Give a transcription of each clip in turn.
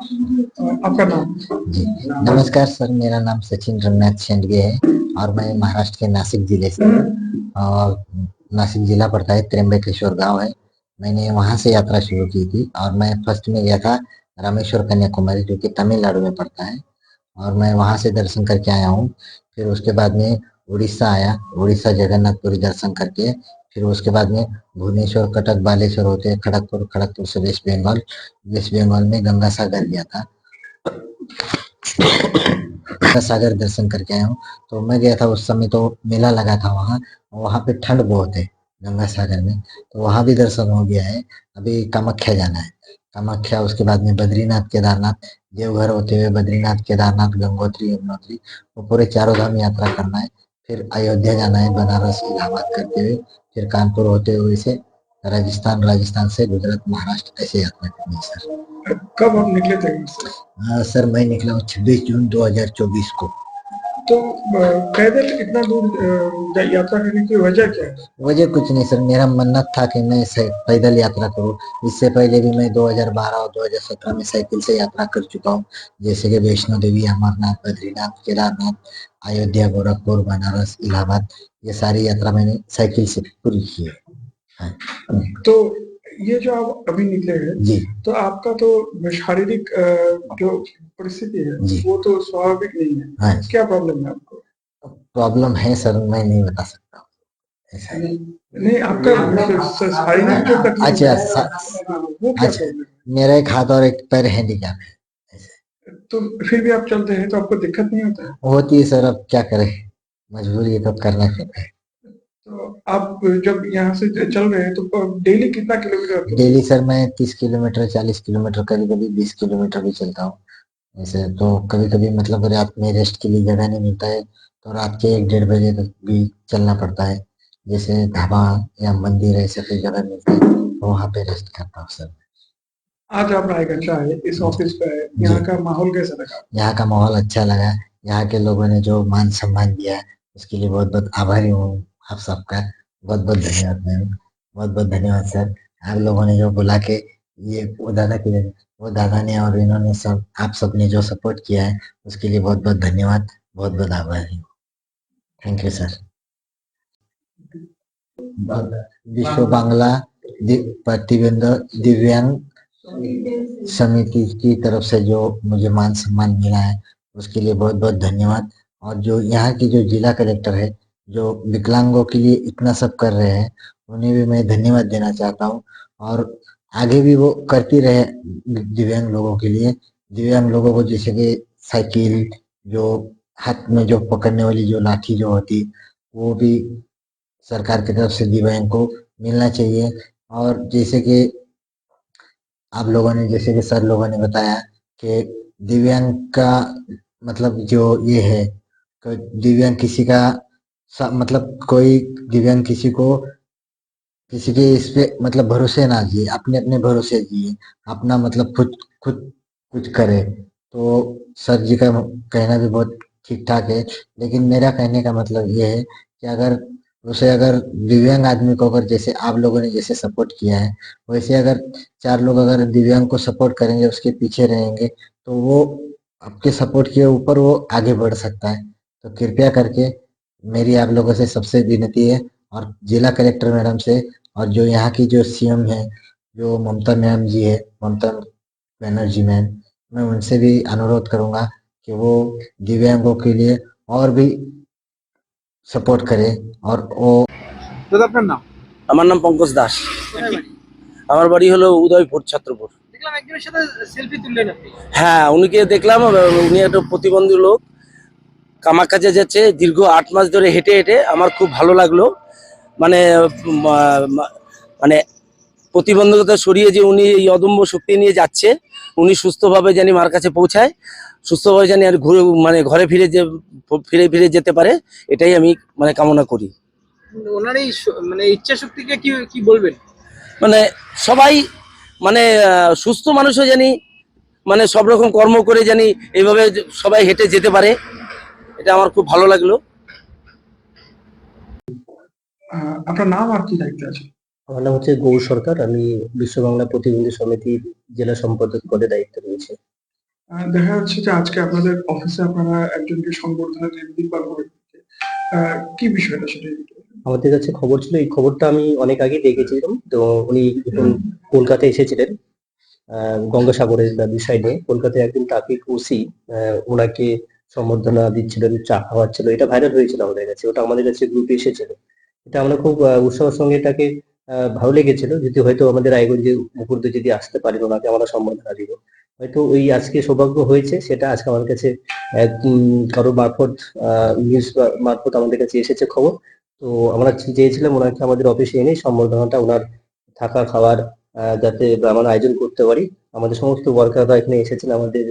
आपका नाम? नमस्कार सर, मेरा नाम सचिन रंगनाथ शेंडगे है और मैं महाराष्ट्र के नासिक ज़िले से और नासिक जिला पड़ता है त्र्यंबकेश्वर गाँव है। मैंने वहाँ से यात्रा शुरू की थी और मैं फ़र्स्ट में गया था रामेश्वर कन्याकुमारी, जो कि तमिलनाडु में पड़ता है। और मैं वहाँ से दर्शन करके आया हूँ। फिर उसके बाद में उड़ीसा आया, उड़ीसा जगन्नाथपुरी दर्शन करके फिर उसके बाद में भुवनेश्वर, कटक, बालेश्वर होते हैं। खड़गपुर खड़गपुर से वेस्ट बंगाल। वेस्ट बंगाल में गंगा सागर गया था। गंगा सागर दर्शन करके आया हूँ। तो मैं गया था उस समय तो मेला लगा था वहाँ। वहाँ पे ठंड बहुत है गंगा सागर में। तो वहाँ भी दर्शन हो गया है। अभी कामाख्या जाना है। कामाख्या, उसके बाद में बद्रीनाथ, केदारनाथ। देवघर होते हुए बद्रीनाथ, केदारनाथ, गंगोत्री, यमुनोत्री। वो पूरे चारों धाम यात्रा करना है। फिर अयोध्या जाना है बनारस इलाहाबाद करते हुए फिर कानपुर होते हुए से राजस्थान राजस्थान से गुजरात महाराष्ट्र ऐसे यात्रा करनी है सर। कब आप निकले थे? हाँ, सर मैं निकला हूँ छब्बीस जून 2024 को। तो पैदल इतना दूर यात्रा करने की वजह क्या है? वजह कुछ नहीं सर मेरा मन्नत था कि मैं पैदल यात्रा करूँ। इससे पहले भी मैं 2012 और 2017 में साइकिल से यात्रा कर चुका हूँ। जैसे कि वैष्णो देवी अमरनाथ बद्रीनाथ केदारनाथ अयोध्या गोरखपुर बनारस इलाहाबाद ये सारी यात्रा मैंने साइकिल से पूरी की है। हाँ, तो ये जो आप अभी निकले हैं जी। तो आपका तो शारीरिक जो परिस्थिति है वो तो स्वाभाविक नहीं है। हाँ। क्या प्रॉब्लम है आपको? प्रॉब्लम है सर मैं नहीं बता सकता। ऐसा है। नहीं आपका शारीरिक अच्छा, अच्छा। मेरा एक हाथ और एक पैर हैंडीकैप है। तो फिर भी आप चलते हैं तो आपको दिक्कत नहीं होता है? होती है सर अब क्या करें? मजबूरी है तो करना पड़ता है? तो आप जब यहाँ से चल रहे हैं तो डेली कितना किलोमीटर डेली सर मैं तीस किलोमीटर चालीस किलोमीटर कभी कभी बीस किलोमीटर भी चलता हूँ। ऐसे तो कभी कभी मतलब रात में रेस्ट के लिए जगह नहीं मिलता है तो रात के एक डेढ़ बजे तक भी चलना पड़ता है। जैसे ढाबा या मंदिर ऐसे कोई जगह मिलती है तो वहाँ पे रेस्ट करता हूँ सर। आज आप रायगंज आए इस ऑफ़िस पे यहाँ का माहौल कैसा लगा? यहाँ का माहौल अच्छा लगा। यहाँ के लोगों ने जो मान सम्मान दिया है उसके लिए बहुत बहुत आभारी हूँ आप सबका। बहुत बहुत धन्यवाद मैम। बहुत बहुत धन्यवाद सर। आप लोगों ने जो बुला के ये वो दादा की वो दादा ने और इन्होंने सब आप सबने जो सपोर्ट किया है उसके लिए बहुत बहुत धन्यवाद बहुत बहुत आभारी हूँ। थैंक यू सर विश्व बांग्ला दि- प्रतिबंध दिव्यांग समिति की तरफ़ से जो मुझे मान सम्मान मिला है, उसके लिए बहुत बहुत धन्यवाद। और जो यहाँ की जो जिला कलेक्टर है, जो विकलांगों के लिए इतना सब कर रहे हैं, उन्हें भी मैं धन्यवाद देना चाहता हूँ। और आगे भी वो करती रहे दिव्यांग लोगों के लिए। दिव्यांग लोगों को जैसे कि साइकिल, जो हाथ में जो पकड़ने वाली जो लाठी जो होती, वो भी सरकार की तरफ़ से दिव्यांग को मिलना चाहिए। और जैसे कि आप लोगों ने, जैसे कि सर लोगों ने बताया कि दिव्यांग का मतलब जो ये है, कि दिव्यांग किसी का मतलब कोई दिव्यांग किसी को किसी के इस पे मतलब भरोसे ना जिए अपने अपने भरोसे जिए अपना मतलब खुद खुद कुछ करे। तो सर जी का कहना भी बहुत ठीक ठाक है, लेकिन मेरा कहने का मतलब ये है कि अगर उसे अगर दिव्यांग आदमी को अगर जैसे आप लोगों ने जैसे सपोर्ट किया है, वैसे अगर चार लोग अगर दिव्यांग को सपोर्ट करेंगे, उसके पीछे रहेंगे तो वो आपके सपोर्ट के ऊपर वो आगे बढ़ सकता है। तो कृपया करके मेरी आप लोगों से सबसे विनती है, और जिला कलेक्टर मैडम से, और जो यहाँ की जो सीएम है, जो ममता मैम जी है, ममता बनर्जी मैम, मैं उनसे भी अनुरोध करूँगा कि वो दिव्यांगों के लिए और भी सपोर्ट करें और वो দাদা আপনার নাম আমার নাম পঙ্কজ দাস আমার বাড়ি হলো উদয়পুর ছাত্রপুর দেখলাম একজনের সাথে সেলফি তুললেন আপনি হ্যাঁ উনিকে দেখলাম আহ, উনি একটা প্রতিবন্ধী লোক কামাকাজে যাচ্ছে দীর্ঘ আট মাস ধরে হেঁটে হেঁটে আমার খুব ভালো লাগলো মানে উম, আহ, মা- মানে প্রতিবন্ধকতা সরিয়ে যে উনি এই অদম্য শক্তি নিয়ে যাচ্ছে উনি সুস্থভাবে জানি মার কাছে পৌঁছায় সুস্থভাবে জানি আর ঘুরে মানে ঘরে ফিরে যে ফিরে ফিরে যেতে পারে এটাই আমি মানে কামনা করি। ওনার এই মানে ইচ্ছা শক্তিকে কি কি বলবেন? মানে সবাই মানে আহ, সুস্থ মানুষও জানি মানে সব রকম কর্ম করে জানি এইভাবে সবাই হেঁটে যেতে পারে এটা আমার খুব ভালো লাগল। আপনার নাম আর কি দায়িত্ব আছে? আমার নাম হচ্ছে গৌর সরকার। আমি বিশ্ব বাংলা প্রতিবন্ধী সমিতির জেলা সম্পাদক পদে দায়িত্ব রয়েছে। দেখা যাচ্ছে যে আজকে আপনাদের অফিসে আপনারা একজনকে সংবর্ধনা ব্যক্তিকে আহ, কি বিষয়টা সেটা আমাদের কাছে খবর ছিল এই খবরটা আমি অনেক আগে দেখেছিলাম। তো উনি কলকাতায় এসেছিলেন আহ, গঙ্গাসাগরের বিষয় নিয়ে কলকাতায় একজন ট্রাফিক ওসি ওনাকে সম্বর্ধনা দিচ্ছিলেন চা খাওয়াচ্ছিল। এটা ভাইরাল হয়েছিল আমাদের কাছে ওটা আমাদের কাছে গ্রুপে এসেছিল। এটা আমরা খুব উৎসাহের সঙ্গে এটাকে ভালো লেগেছিল। যদি হয়তো আমাদের রায়গঞ্জে মুকুর্দ যদি আসতে পারি ওনাকে আমরা সম্বর্ধনা দিব। হয়তো ওই আজকে সৌভাগ্য হয়েছে, সেটা আজকে আমার কাছে কারও মারফত নিউজ মারফত আমাদের কাছে এসেছে খবর। তো আমরা চেয়েছিলাম ওনাকে আমাদের অফিসে এনে সম্বর্ধনাটা ওনার থাকা খাওয়ার যাতে আমরা আয়োজন করতে পারি। আমাদের সমস্ত ওয়ার্কাররা এখানে এসেছেন, আমাদের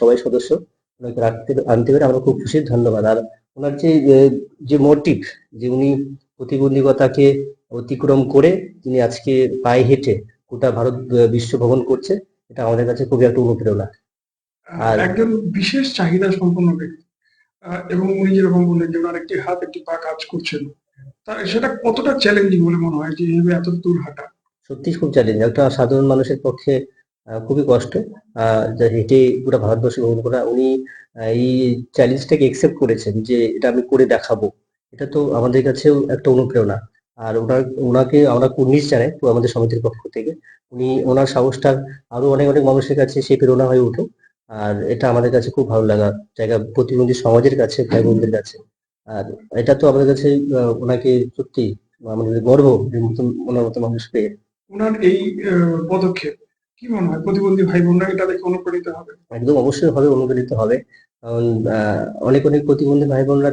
সবাই সদস্য। ওনাকে রাখতে, আনতে পেরে আমরা খুব খুশি, ধন্যবাদ। আর ওনার যে যে মোটিভ যে উনি প্রতিবন্ধকতাকে অতিক্রম করে তিনি আজকে পায়ে হেঁটে গোটা ভারত বিশ্ব ভ্রমণ করছে। এটা আমাদের কাছে খুবই একটা অনুপ্রেরণা। আর- একজন বিশেষ চাহিদা সম্পন্ন ব্যক্তি এবং উনি যেরকম বললেন যে ওনার একটি হাত একটি পা কাজ করছেন তা সেটা কতটা চ্যালেঞ্জিং বলে মনে হয় যে এইভাবে এত দূর হাঁটা? সত্যি খুব চ্যালেঞ্জ একটা সাধারণ মানুষের পক্ষে খুবই কষ্ট। আহ, হেঁটে পুরো ভারতবর্ষ ভ্রমণ করা। উনি এই চ্যালেঞ্জটাকে একসেপ্ট করেছেন যে এটা আমি করে দেখাবো। এটা তো আমাদের কাছেও একটা অনুপ্রেরণা। আর ওনার ওনাকে আমরা কুর্নিশ জানাই তো আমাদের সমিতির পক্ষ থেকে। উনি ওনার সাহসটা আরও অনেক অনেক মানুষের কাছে সেই প্রেরণা হয়ে উঠুক আর এটা আমাদের কাছে খুব ভালো লাগা জায়গা প্রতিবন্ধী সমাজের কাছে ভাই বোনদের কাছে। আর এটা তো আমাদের কাছে ওনাকে সত্যি আমাদের গর্ব যে মতন ওনার মতো মানুষ পেয়ে। ওনার এই পদক্ষেপ কি মনে হয়? প্রতিবন্ধী ভাই বোনরা এটা দেখে অনুপ্রাণিত হবে? একদম অবশ্যই হবে অনুপ্রাণিত হবে। কারণ আহ, অনেক অনেক প্রতিবন্ধী ভাই বোনরা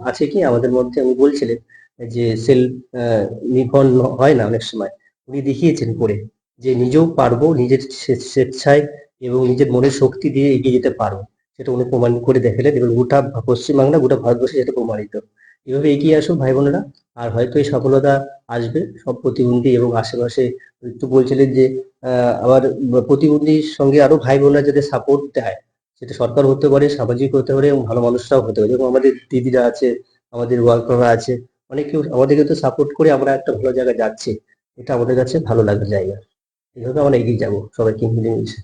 আছে কি আমাদের মধ্যে উনি বলছিলেন যে সেল নির্ভর হয় না অনেক সময়। উনি দেখিয়েছেন করে যে নিজেও পারব নিজের স্বেচ্ছায় এবং নিজের মনের শক্তি দিয়ে এগিয়ে যেতে পারব। সেটা উনি প্রমাণ করে দেখালেন এবং গোটা পশ্চিমবাংলা, গোটা ভারতবর্ষে সেটা প্রমাণিত। এভাবে এগিয়ে আসুক ভাই বোনেরা, আর হয়তো এই সফলতা আসবে সব প্রতিবন্ধী এবং আশেপাশে একটু বলছিলেন যে আবার প্রতিবন্ধীর সঙ্গে আরও ভাই বোনরা যাতে সাপোর্ট দেয়, সেটা সরকার হতে পারে, সামাজিক হতে পারে এবং ভালো মানুষরাও হতে পারে। যেমন আমাদের দিদিরা আছে, আমাদের ওয়ার্কাররা আছে অনেকে আমাদেরকে তো সাপোর্ট করে আমরা একটা ভালো জায়গায় যাচ্ছি। এটা আমাদের কাছে ভালো লাগার জায়গা। এইভাবে আমরা এগিয়ে যাব সবাইকে মিলেমিশে